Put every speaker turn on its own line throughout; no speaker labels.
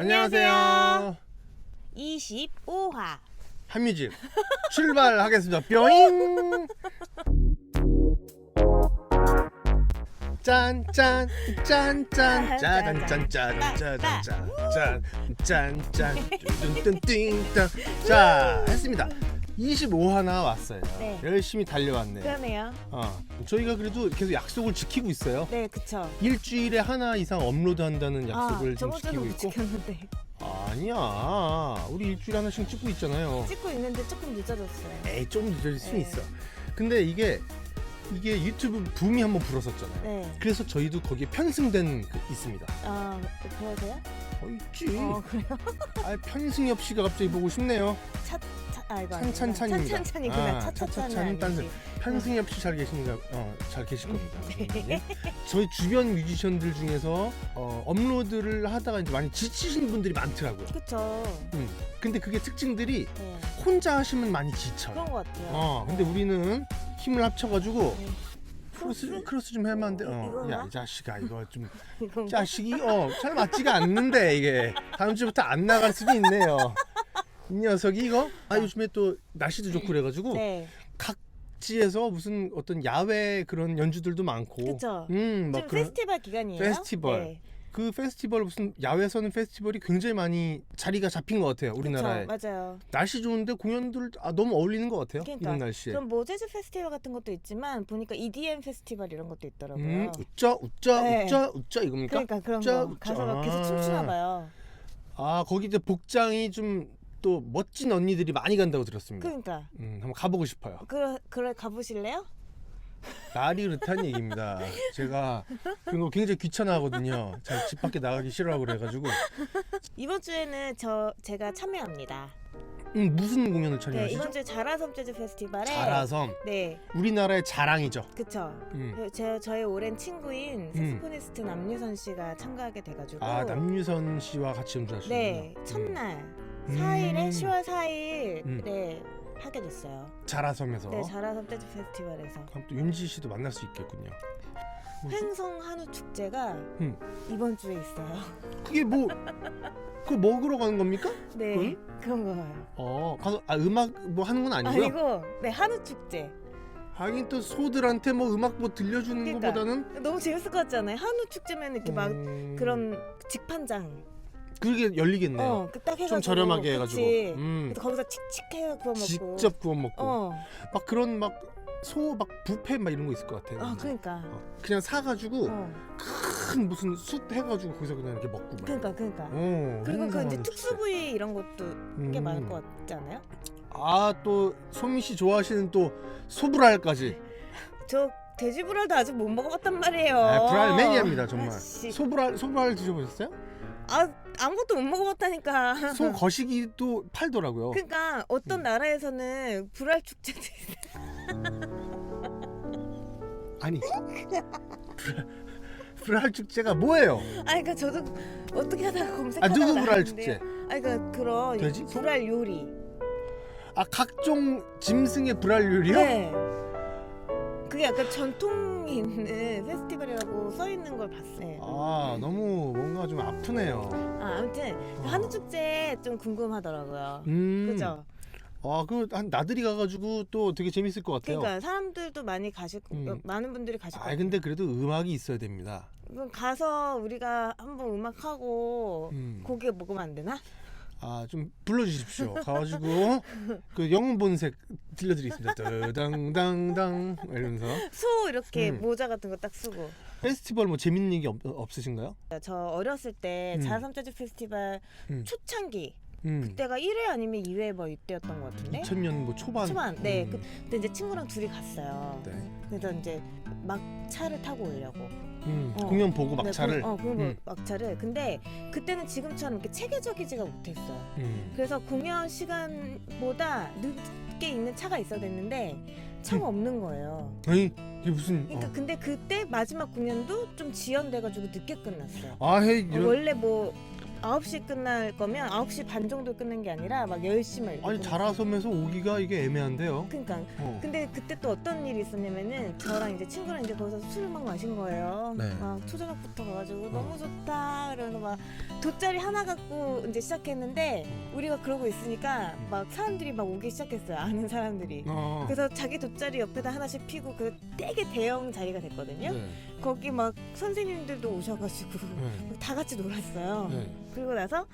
안녕하세요.
25화.
한뮤직 출발하겠습니다. 뿅. 짠짠 짠짠 짜잔 짠짠 짜잔 짠짠짠짠 뚠뚠띵땅 자 했습니다. 25화나 왔어요.
네.
열심히 달려왔네요.
그러네요.
어, 저희가 그래도 계속 약속을 지키고 있어요.
네, 그쵸.
일주일에 하나 이상 업로드한다는 약속을
아,
지금
저번
지키고
못
있고
지켰는데.
아니야 우리 일주일에 하나씩 찍고 있잖아요
찍고 있는데 조금 늦어졌어요.
에이 좀 늦어질 수
네.
있어 근데 이게 이게 유튜브 붐이 한번 불었었잖아요
네.
그래서 저희도 거기에 편승된 그 있습니다
아, 보여줘요?
어 있지
어, 그래요?
아 편승엽 씨가 갑자기 보고 싶네요
차, 차, 아, 이거
찬찬찬입니다.
찬찬찬이구나.
아,
차차찬은
차차찬 딴
아니지.
편승엽 씨 잘 계신가 어 잘 계실 겁니다
네.
예. 저희 주변 뮤지션들 중에서 어, 업로드를 하다가 이제 많이 지치신 분들이 많더라고요
그쵸.
음. 근데 그게 특징들이
네.
혼자 하시면 많이 지쳐요
그런 것 같아요.
어, 근데 우리는 힘을 합쳐가지고
네.
크로스 크로스 좀 하면 안 돼? 어? 야, 이 자식아 이거 좀 자식이 어, 잘 맞지가 않는데 이게 다음 주부터 안 나갈 수도 있네요. 이 녀석이 이거 아 요즘에 또 날씨도 좋고 그래가지고
네.
각지에서 무슨 어떤 야외 그런 연주들도 많고,
그쵸.
음, 막
지금
그런
페스티벌 기간이에요.
페스티벌.
네.
그 페스티벌 무슨 야외에서는 페스티벌이 굉장히 많이 자리가 잡힌 것 같아요 우리나라에.
그쵸, 맞아요.
날씨 좋은데 공연들 아, 너무 어울리는 것 같아요
그러니까.
이런 날씨에.
그럼 뭐 재즈 페스티벌 같은 것도 있지만 보니까 EDM 페스티벌 이런 것도 있더라고요.
음, 웃자 웃자
네.
웃자 웃자 이겁니까?
그러니까 그런
웃자,
거. 가서 막 계속
아.
춤추나 봐요.
아 거기 이제 복장이 좀 또 멋진 언니들이 많이 간다고 들었습니다.
그러니까
음, 한번 가보고 싶어요.
그 그래 가보실래요?
날이 그렇다는 얘기입니다. 제가 그런 거 굉장히 귀찮아하거든요. 잘 집 밖에 나가기 싫어하고 그래가지고
이번 주에는 저 제가 참여합니다.
음, 무슨 공연을
네
촬영하시죠?
이번 주에 자라섬 재즈 페스티벌에
자라섬
네
우리나라의 자랑이죠.
그쵸.
음.
그제 저의 오랜 친구인 색소포니스트 남유선 씨가 참가하게 돼가지고
아 남유선 씨와 같이 연주하시는
네 첫날
음.
4일에 10월 4일에
음.
하게 됐어요.
자라섬에서
네 자라섬 재즈 페스티벌에서
그럼 또 윤지 씨도 만날 수 있겠군요. 무슨-
횡성 한우 축제가
음.
이번 주에 있어요.
그게 뭐 그거 먹으러 가는 겁니까?
네? 그런 거예요.
어 가서 아 음악 뭐 하는 건 아니고요.
아니고 네 한우 축제.
하긴 또 소들한테 뭐 음악 뭐 들려주는
그러니까.
것보다는
너무 재밌을 것 같잖아요. 한우 축제면 이렇게 막
음,
그런 직판장.
그게 열리겠네요.
어, 그딱 해가지고.
좀 저렴하게 해가지고
그치.
음,
그래서 거기서 칙칙해요 구워 먹고.
직접 구워 먹고
어.
막 그런 막 소막 뷔페 막 이런 거 있을 것 같아요.
아 그러니까.
어, 그냥 사가지고
어.
큰 무슨 숯 해가지고 거기서 그냥 이렇게 먹고 막.
그러니까 그러니까.
어,
그리고 그 이제
행사하는
특수. 부위 이런 것도 꽤
음.
많을 것 같지 않아요?
아또 소민 씨 좋아하시는 또 소브랄까지
저 돼지 불알도 아직 못 먹어봤단 말이에요.
아, 브랄 매니아입니다 정말.
아씨.
소브랄 소브랄 드셔보셨어요?
아 아무것도 못 먹어봤다니까.
소 거시기도 팔더라고요.
그러니까 어떤
음.
나라에서는 불알 축제도 있어.
아니 브랄 축제가 뭐예요?
아니 그러니까 저도 어떻게 하다가
아
검색하다가
누구
나왔는데요.
축제?
아니 그러니까 그런
돼지?
불알 요리.
아 각종 짐승의 불알 요리요?
네. 그게 약간 전통이 있는 페스티벌이라고 써 있는 걸 봤어요.
아 너무 뭔가 좀 아프네요.
아, 아무튼
어.
한우 축제 좀 궁금하더라고요.
음.
그죠?
아그 한 나들이 가가지고 또 되게 재밌을 것 같아요.
그러니까 사람들도 많이 가실 거-
음.
많은 분들이 가실
아
거예요.
근데 그래도 음악이 있어야 됩니다.
그럼 가서 우리가 한번 음악 하고
음.
고기 먹으면 안 되나?
아 좀 불러주십시오. 가가지고 그 영본색 들려드리겠습니다. 따당당당 이러면서
소 이렇게
음.
모자 같은 거 딱 쓰고.
페스티벌 뭐 재밌는 얘기 없, 없으신가요?
저 어렸을 때
음.
자삼 재즈 페스티벌
음.
초창기
음.
그때가 1회 아니면 2회 뭐 이때였던 것 같은데
2000년 뭐 초반.
초반 네
음.
그, 근데 이제 친구랑 둘이 갔어요.
네.
그래서 이제 막 차를 타고 오려고
음.
어.
공연 보고
네,
막차를.
공- 어, 공연
음.
막차를 근데 그때는 지금처럼 이렇게 체계적이지가 못했어 요.
음.
그래서 공연 시간보다 늦게 있는 차가 있어야 됐는데 차가 없는 거예요.
아니 이게 무슨?
그러니까
어.
근데 그때 마지막 공연도 좀 지연돼가지고 늦게 끝났어요.
아해
어,
이런.
원래 뭐 9시 끝날 거면 9시 반 정도 끝난 게 아니라 막 10시 막 이렇게
아니
끝났어요.
자라섬에서 오기가 이게 애매한데요.
그러니까
어.
근데 그때 또 어떤 일이 있었냐면은 저랑 이제 친구랑 이제 거기서 술을 막 마신 거예요.
네.
막 초저녁부터 가가지고
어.
너무 좋다. 그러면서 막 돗자리 하나 갖고 이제 시작했는데
어.
우리가 그러고 있으니까 막 사람들이 막 오기 시작했어요. 아는 사람들이.
어.
그래서 자기 돗자리 옆에다 하나씩 피고 그 되게 대형 자리가 됐거든요.
네.
거기 막 선생님들도 오셔가지고
네.
다 같이 놀았어요.
네.
그리고 나서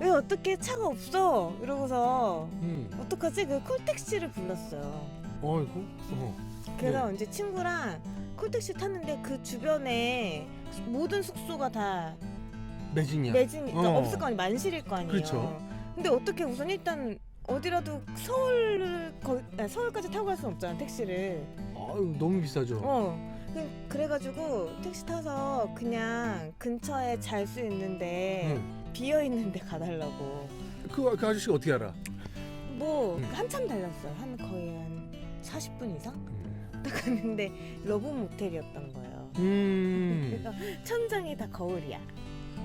왜 어떻게 차가 없어? 이러고서
음.
어떡하지? 그 콜택시를 불렀어요.
어이구. 어.
그래서
네.
이제 친구랑 콜택시 탔는데 그 주변에 모든 숙소가 다
매진이야.
매진 그러니까
어.
없을 거 아니에요. 만실일 거 아니에요.
그렇죠.
근데 어떻게 우선 일단 어디라도 서울 거, 아니, 서울까지 타고 갈 수는 없잖아 택시를.
아유, 너무 비싸죠.
어. 그- 그래가지고 택시 타서 그냥 근처에 잘 수 있는데
응.
비어 있는데 가달라고.
그, 그 아저씨가 어떻게 알아?
뭐
응.
한참 달렸어요. 한 거의 한 40분 이상?
음.
딱 갔는데 러브 모텔이었던 거예요.
음.
그래서 천장이 다 거울이야.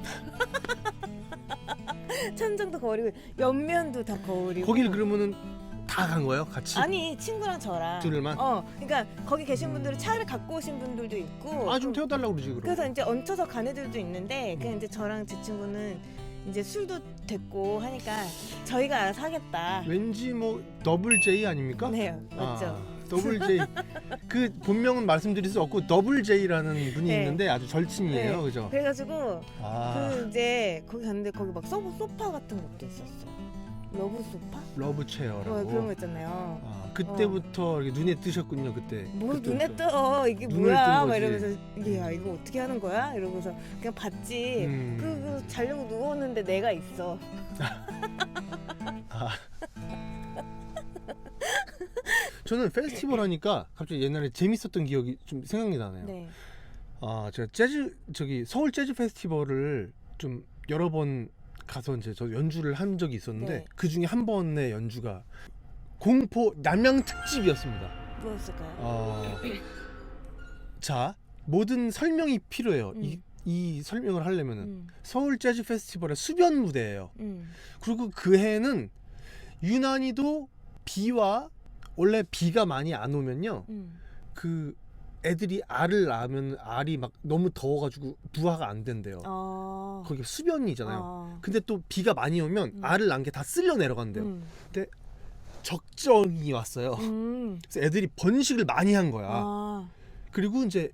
천장도 거울이고 옆면도 다 거울이고.
거길 그러면은 다 간 거예요? 같이?
아니 친구랑 저랑.
둘만?
어, 그러니까 거기 계신 분들은 차를 갖고 오신 분들도 있고.
아 좀 태워달라고 그러지 그럼.
그래서 이제 얹혀서 간 애들도 있는데 그냥 이제 저랑 제 친구는 이제 술도 됐고 하니까 저희가 알아서 하겠다.
왠지 뭐 더블 J 아닙니까?
네, 맞죠.
아, 더블 J. 그 본명은 말씀드릴 수 없고 더블 J라는 분이
네.
있는데 아주 절친이에요,
네.
그죠?
그래가지고
아
그 이제 거기 갔는데 거기 막 소파, 소파 같은 것도 있었어. 러브 소파?
러브 체어라고.
뭐 그런 거 있잖아요.
아 그때부터 이렇게 눈에 뜨셨군요, 그때.
뭘
그때부터.
눈에 떠 이게
눈을
뭐야
뜬
막
거지.
이러면서 이게 야 이거 어떻게 하는 거야 이러고서 그냥 봤지
음.
그, 그 자려고 누웠는데 내가 있어
아. 저는 페스티벌 하니까 갑자기 옛날에 재밌었던 기억이 좀 생각이 나네요.
네
아 제가 재즈 저기 서울 재즈 페스티벌을 좀 여러 번 가서 이제 저 연주를 한 적이 있었는데
네.
그 중에 한 번의 연주가 공포 남양 특집이었습니다.
무엇일까요?
아, 자 모든 설명이 필요해요.
음.
이, 이 설명을 하려면은
음,
서울 재즈 페스티벌의 수변 무대예요.
음,
그리고 그 해는 유난히도 비와 원래 비가 많이 안 오면요
음.
그 애들이 알을 낳으면 알이 막 너무 더워가지고 부화가 안 된대요.
어.
거기 수변이잖아요.
어.
근데 또 비가 많이 오면
음.
알을 낳은 게 다 쓸려 내려간대요.
음.
적정이 왔어요.
음.
그래서 애들이 번식을 많이 한 거야.
아.
그리고 이제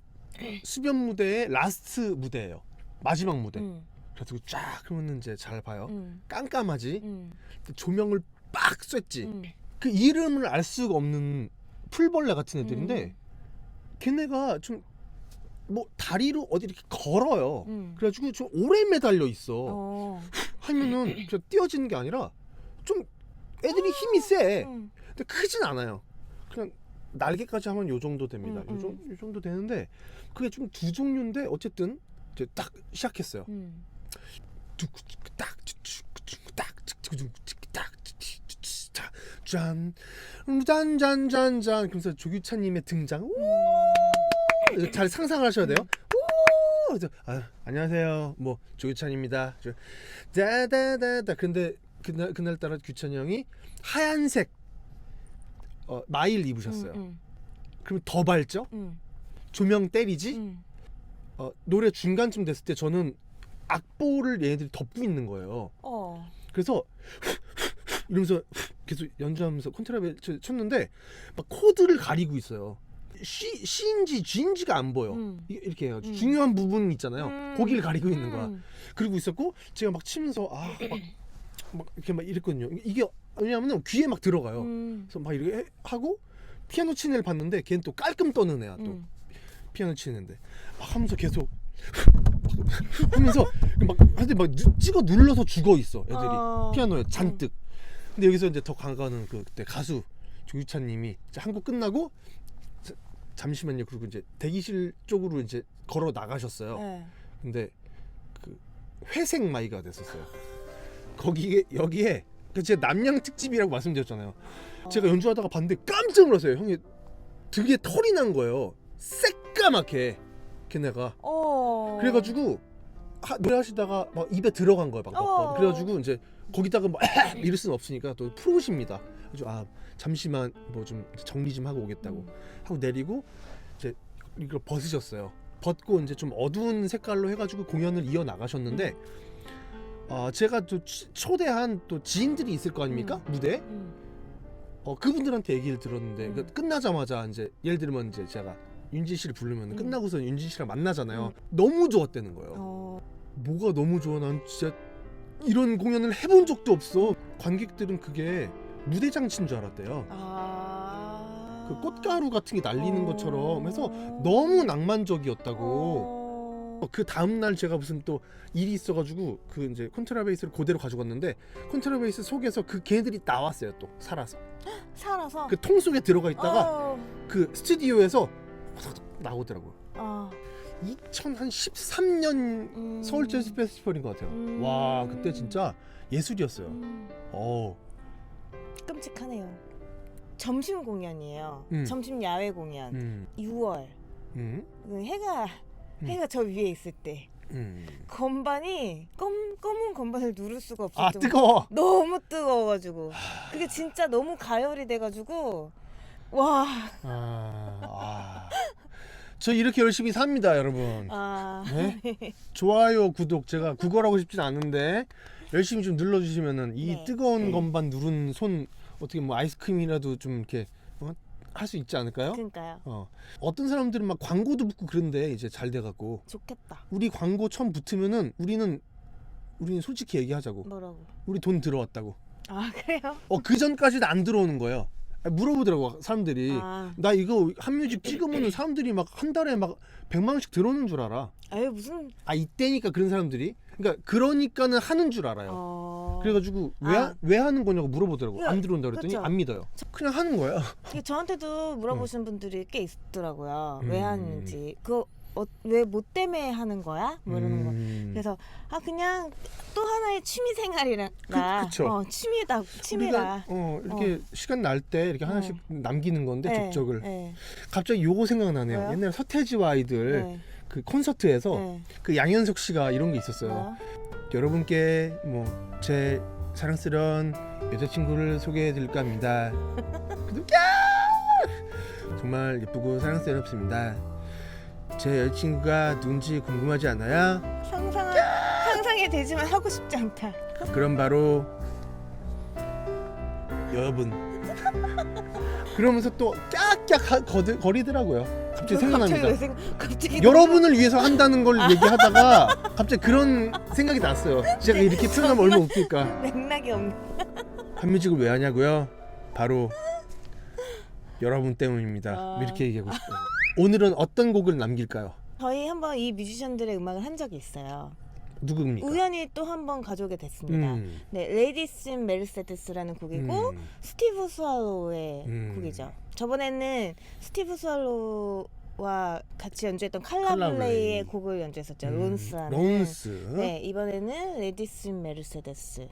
수변 무대의 라스트 무대예요. 마지막 무대.
음.
그래서 쫙 그러면 이제 잘 봐요.
음.
깜깜하지.
음.
조명을 빡 쐈지.
음.
그 이름을 알 수가 없는 풀벌레 같은 애들인데
음.
걔네가 좀 뭐 다리로 어디 이렇게 걸어요.
음.
그래가지고 좀 오래 매달려 있어.
어.
하면은 그냥 띄어지는 게 아니라 좀 애들이 힘이 세.
음.
근데 크진 않아요. 그냥 날개까지 하면 요 정도 됩니다.
음,
요, 정, 요 정도 되는데 그게 좀 두 종류인데 어쨌든 이제 딱 시작했어요.
음.
딱, 딱, 딱, 짠, 짠, 짠, 짠, 짠. 그러면서 조규찬님의 등장. 우! 잘 상상하셔야 돼요. 우! 그래서, 아, 안녕하세요. 뭐 조규찬입니다. 저, 다다다다. 근데 그날 그날 따라 규찬이 형이 하얀색 어, 마일 입으셨어요.
음.
그러면 더 밝죠?
음.
조명 때리지?
음.
어, 노래 중간쯤 됐을 때 저는 악보를 얘네들이 덮고 있는 거예요.
어.
그래서 이러면서 계속 연주하면서 콘트라베 쳐- 쳤는데 막 코드를 가리고 있어요. C, C인지 G인지가 안 보여.
음.
이- 이렇게 해요.
음.
중요한 부분 있잖아요.
음.
거기를 가리고 있는 거야.
음.
그리고 있었고 제가 막 치면서 아 막 막 이렇게 막 이랬거든요. 이게 왜냐하면 귀에 막 들어가요.
음.
그래서 막 이렇게 해- 하고 피아노 치는 애를 봤는데 걔는 또 깔끔 떠는 애야 또.
음.
피아노 치는데 막 하면서 계속 하면서 막 하여튼 막 누- 찍어 눌러서 죽어 있어 애들이
어.
피아노에 잔뜩 근데 여기서 이제 더 간과하는 그 그때 가수 조유찬님이 한국 끝나고 자- 잠시만요 그리고 이제 대기실 쪽으로 이제 걸어 나가셨어요
네.
근데 그 회색 마이가 됐었어요 거기에 여기에 그 제가 남양 특집이라고 말씀드렸잖아요 제가 연주하다가 봤는데 깜짝 놀랐어요 형이 등에 털이 난 거예요 새까맣게 걔네가
어.
그래가지고 하, 노래하시다가 막 입에 들어간 거예요 막몇
어.
번. 그래가지고 이제 거기다가 막 이럴 수는 없으니까 또 프로십니다. 그래서 아 잠시만 뭐 좀 정리 좀 하고 오겠다고
음.
하고 내리고 이제 이걸 벗으셨어요. 벗고 이제 좀 어두운 색깔로 해가지고 공연을 이어 나가셨는데 어, 제가 또 치- 초대한 또 지인들이 있을 거 아닙니까 무대에
음.
어, 그분들한테 얘기를 들었는데
음.
그 끝나자마자 이제 예를 들면 이제 제가 윤진 씨를 부르면
음.
끝나고서 윤진 씨랑 만나잖아요. 너무 좋았다는 거예요.
어.
뭐가 너무 좋아 난 진짜 이런 공연을 해본 적도 없어. 관객들은 그게 무대 장치인 줄 알았대요.
아.
그 꽃가루 같은 게 날리는
어.
것처럼 해서 너무 낭만적이었다고.
어.
그 다음 날 제가 무슨 또 일이 있어가지고 그 이제 콘트라베이스를 그대로 가지고 갔는데 콘트라베이스 속에서 그 걔들이 나왔어요 또 살아서
살아서.
그 통 속에 들어가 있다가
어.
그 스튜디오에서 나오더라고요.
어.
2013년
음.
서울 재즈 페스티벌인 것 같아요.
음.
와 그때 진짜 예술이었어요.
음.
어
끔찍하네요. 점심 공연이에요.
음.
점심 야외 공연.
음,
6월.
음,
그 해가
음.
해가 저 위에 있을 때
음.
건반이 검 검은 건반을 누를 수가 없었던
아 뜨거워.
너무 뜨거워가지고 그게 진짜 너무 가열이 돼가지고 와
아, 아. 저 이렇게 열심히 삽니다, 여러분.
아,
네? 좋아요, 구독 제가 구걸하고 싶진 않은데 열심히 좀 눌러주시면은 이
네.
뜨거운 건반 누른 손 어떻게 뭐 아이스크림이라도 좀 이렇게 어? 할수 있지 않을까요?
그러니까요
어. 어떤 사람들은 막 광고도 붙고 그런데 이제 잘 돼갖고
좋겠다
우리 광고 처음 붙으면은 우리는 우리는 솔직히 얘기하자고
뭐라고
우리 돈 들어왔다고
아 그래요
어 그 전까지도 안 들어오는 거예요 아, 물어보더라고 사람들이.
아.
나 이거 한뮤직 찍으면은 사람들이 막 한 달에 막 100만 원씩 들어오는 줄 알아.
아유 무슨.
아 이때니까 그런 사람들이? 그러니까 그러니까는 하는 줄 알아요.
어.
그래가지고 왜,
아.
왜 하는 거냐고 물어보더라고
이거,
안 들어온다 그랬더니
그쵸.
안 믿어요. 그냥 하는 거야.
저한테도 물어보시는 분들이 꽤 있더라고요. 왜
음.
하는지. 그 왜뭐 때문에 하는 거야 뭐 이러는 거
음.
그래서 아 그냥 또 하나의 취미 생활이라
그-.
어 취미다 취미라
우리가 어 이렇게 시간 날 때 이렇게 하나씩 남기는 건데
네,
족적을
네,
갑자기 요거 생각나네요
왜요?
옛날에 서태지와 아이들
네,
그 콘서트에서
네.
그 양현석 씨가 이런 게 있었어요
뭐요?
여러분께 뭐 제 사랑스러운 여자친구를 소개해 드릴까 합니다. 정말 예쁘고 사랑스럽습니다. 제 여자친구가 누군지 궁금하지 않아요?
상상 상상이 되지만 하고 싶지 않다.
그럼 바로 여러분. 그러면서 또 깍깍 하- 거드, 거리더라고요. 갑자기 생각납니다.
갑자기 왜 생각? 갑자기
여러분을 위해서 한다는 걸 얘기하다가 갑자기 그런 생각이 났어요. 제가 이렇게 표현하면 얼마나 웃길까.
맥락이 없네.
한뮤직을 왜 하냐고요? 바로 여러분 때문입니다.
아.
이렇게 얘기하고 싶어요. 오늘은 어떤 곡을 남길까요?
저희 한번 이 뮤지션들의 음악을 한 적이 있어요.
누굽니까?
우연히 또 한 번 가져오게 됐습니다.
음.
네, 레이디스 인 메르세데스라는 곡이고
음.
스티브 스왈로우의
음.
곡이죠. 저번에는 스티브 스왈로우와 같이 연주했던
칼라블레이.
칼라 블레이의 곡을 연주했었죠.
음.
론스라는.
론스
네, 이번에는 레이디스 인 메르세데스.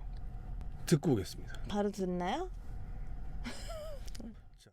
듣고 오겠습니다.
바로 듣나요?
자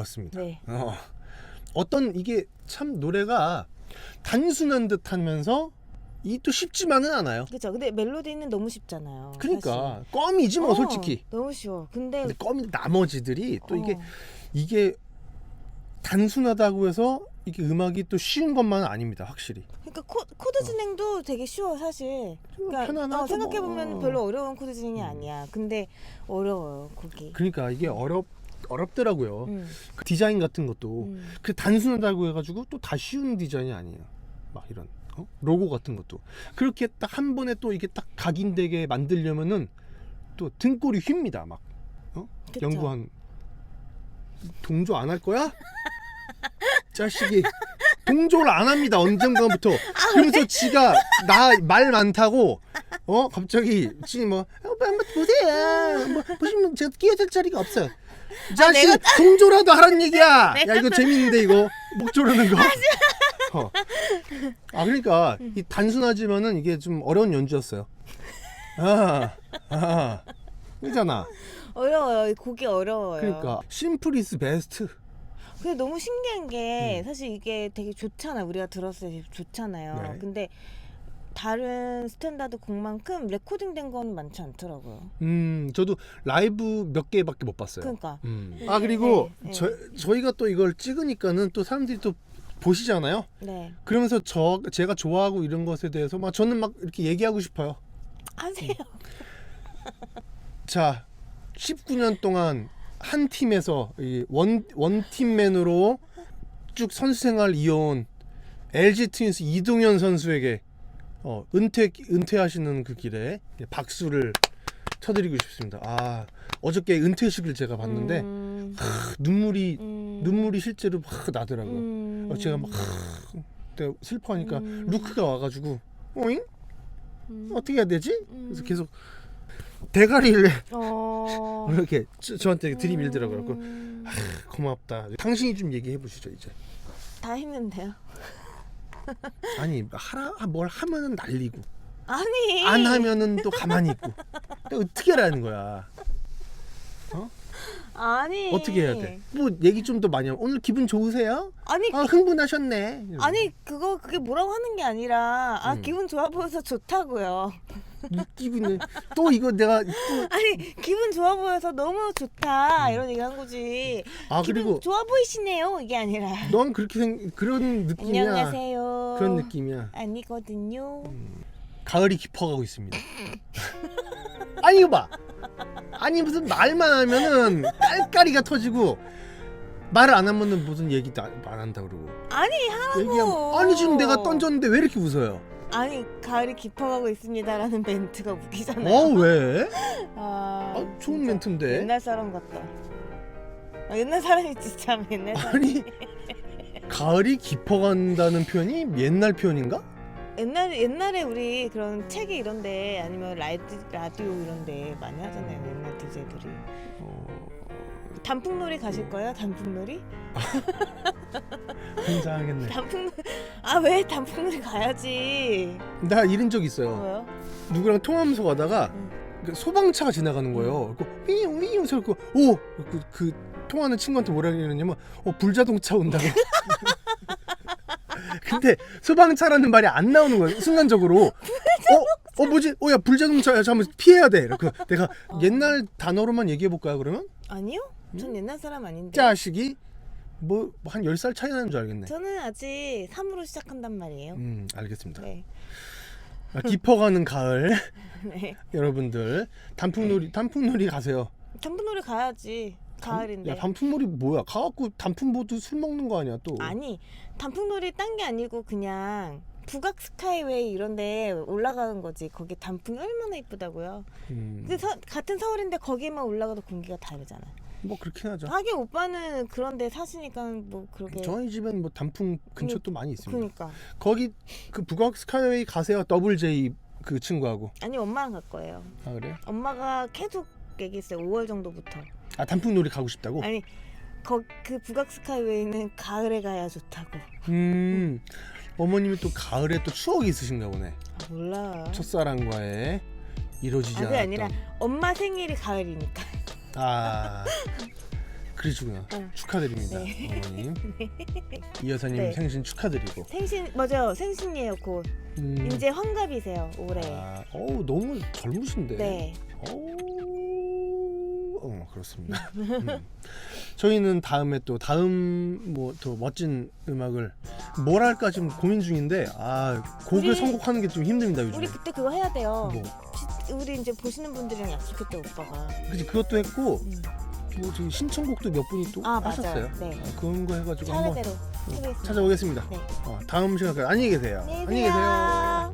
듣고 왔습니다.
네.
어. 어떤 이게 참 노래가 단순한 듯 하면서 이 또 쉽지만은 않아요.
그렇죠. 근데 멜로디는 너무 쉽잖아요.
그러니까 껌이지 뭐
사실.
솔직히.
어, 너무 쉬워. 근데,
근데 껌이 나머지들이 또 이게
어,
이게 단순하다고 해서 이게 음악이 또 쉬운 것만은 아닙니다. 확실히.
그러니까 코, 코드 진행도 되게 쉬워 사실. 그러니까 어, 생각해 보면
뭐.
별로 어려운 코드 진행이
음.
아니야. 근데 어려워요 곡이.
그러니까 이게 어렵 어렵더라고요.
음,
그 디자인 같은 것도
음.
그 단순하다고 해가지고 또 다 쉬운 디자인이 아니에요. 막 이런 어? 로고 같은 것도 그렇게 딱 한 번에 또 이게 딱 각인되게 만들려면은 또 등골이 휩니다. 막 어?
그쵸.
연구한 동조 안 할 거야? 자식이 동조를 안 합니다. 언젠가부터 그래서 지가 나 말 많다고 어 갑자기 지금 뭐 오빠 한번 보세요. 뭐 보시면 제가 끼어들 자리가 없어요. 자식
내가
동조라도 하란 얘기야. 야 이거 재밌는데 이거 목 조르는 거. 어. 아 그러니까 이 단순하지만은 이게 좀 어려운 연주였어요. 아, 아, 그잖아.
어려워요. 이 곡이 어려워요.
그러니까 심플 이스 베스트.
근데 너무 신기한
음.
게 사실 이게 되게 좋잖아. 우리가 들었을 때 좋잖아요.
네.
근데 다른 스탠다드 곡만큼 레코딩된 건 많지 않더라고요.
음, 저도 라이브 몇 개밖에 못 봤어요.
그러니까
음.
네,
아 그리고
네, 네.
저 저희가 또 이걸 찍으니까는 또 사람들이 또 보시잖아요.
네
그러면서 저 제가 좋아하고 이런 것에 대해서 막 저는 막 이렇게 얘기하고 싶어요.
하세요.
자, 19년 동안 한 팀에서 이원 원팀맨으로 쭉 선수 생활 이어온 LG 트윈스 이동현 선수에게 어, 은퇴 은퇴하시는 그 길에 박수를 쳐드리고 싶습니다. 아 어저께 은퇴식을 제가 봤는데
음,
크, 눈물이
음,
눈물이 실제로 막 나더라고요.
음,
어, 제가 막 슬퍼하니까
음.
루크가 와가지고 어잉
음,
어떻게 해야 되지? 그래서
음.
계속 대가리를
어,
이렇게 저, 저한테 들이밀더라고요.
음,
고맙다. 당신이 좀 얘기해 보시죠 이제.
다 했는데요.
아니 하라 뭘 하면은 날리고
아니
안 하면은 또 가만히 있고 또 어떻게 하라는 거야?
아니
어떻게 해야 돼? 뭐 얘기 좀 더 많이 하면 오늘 기분 좋으세요?
아니
아 흥분하셨네.
아니 그거 그게 뭐라고 하는 게 아니라 아
음.
기분 좋아 보여서 좋다고요.
이 기분은 또 이거 내가 또
아니 기분 좋아 보여서 너무 좋다
음.
이런 얘기 한 거지.
아
기분
그리고
좋아 보이시네요 이게 아니라.
넌 그렇게 생 그런 느낌이야.
안녕하세요.
그런 느낌이야.
아니거든요.
가을이 깊어가고 있습니다. 아니 이거 봐. 아니 무슨 말만 하면은 깔깔이가 터지고 말을 안 하면은 무슨 얘기도 안, 안 한다 그러고
아니
얘기하면 아니 지금 내가 던졌는데 왜 이렇게 웃어요?
아니 가을이 깊어가고 있습니다라는 멘트가 웃기잖아요.
어 왜?
아,
아, 좋은
진짜
멘트인데.
옛날 사람 같다. 아, 옛날 사람이 진짜 옛날 사람.
아니 가을이 깊어간다는 표현이 옛날 표현인가?
옛날 옛날에 우리 그런 책이 이런데 아니면 라디, 라디오 이런데 많이 하잖아요. 옛날 DJ들이.
어,
단풍놀이 가실 거예요? 단풍놀이?
굉장하겠네.
단풍 아 왜 단풍놀이 가야지?
나 이런 적 있어요.
뭐요?
누구랑 통화하면서 가다가
응.
그 소방차가 지나가는 거예요. 그 휘잉 휘잉 소리 그 오! 그, 그 통화하는 친구한테 뭐라 그러냐면 어 불자동차 온다고. 근데 소방차라는 말이 안 나오는 거예요. 순간적으로. 어? 어 뭐지? 어야 불자동차야. 잠깐 피해야 돼. 이렇게 내가
어.
옛날 단어로만 얘기해 볼까요? 그러면
아니요? 전 옛날 사람 아닌데.
자식이 뭐한 10살 차이 나는 줄 알겠네.
저는 아직 3으로 시작한단 말이에요.
음, 알겠습니다.
네.
아, 깊어가는 가을
네.
여러분들 단풍놀이 단풍놀이 가세요.
단풍놀이 가야지. 가을인데.
야 단풍놀이 뭐야? 가갖고 단풍 보도 술 먹는 거 아니야 또?
아니 단풍놀이 딴 게 아니고 그냥 북악 스카이웨이 이런데 올라가는 거지. 거기 단풍이 얼마나 이쁘다고요.
음,
근데 서, 같은 서울인데 거기만 올라가도 공기가 다르잖아.
뭐 그렇긴 하죠.
하긴 오빠는 그런데 사시니까 뭐 그렇게.
저희 집엔 뭐 단풍 근처
그니-
또 많이 있습니다.
그러니까
거기 그 북악 스카이웨이 가세요. 더블 J 그 친구하고.
아니 엄마랑 갈 거예요.
아 그래요?
엄마가 계속 얘기했어요. 5월 정도부터.
아 단풍 놀이 가고 싶다고?
아니 거, 그 북악 스카이웨이는 가을에 가야 좋다고.
음 어머님이 또 가을에 또 추억이 있으신가 보네.
아, 몰라.
첫사랑과의 이루어지지
아, 그게
않았던.
아니라 엄마 생일이 가을이니까.
아 그러시구나.
응.
축하드립니다,
네.
어머님. 이 여사님
네.
생신 축하드리고.
생신 맞아요. 생신이에요 곧.
음,
이제 환갑이세요 올해.
아, 어우 너무 젊으신데.
네.
어우, 어 그렇습니다. 음. 저희는 다음에 또 다음 뭐 더 멋진 음악을 뭘 할까 지금 고민 중인데 아 곡을
우리-
선곡하는 게 좀 힘듭니다 요즘.
우리 그때 그거 해야 돼요.
뭐
시- 우리 이제 보시는 분들이랑 약속했대 오빠가.
그치 그것도 했고
음.
뭐 지금 신청곡도 몇 분이 또
아, 하셨어요. 네.
아, 그런 거 해가지고 한번
차례대로 해보겠습니다.
찾아오겠습니다.
네.
어, 다음 시간까지 안녕히 계세요.
안녕히 계세요.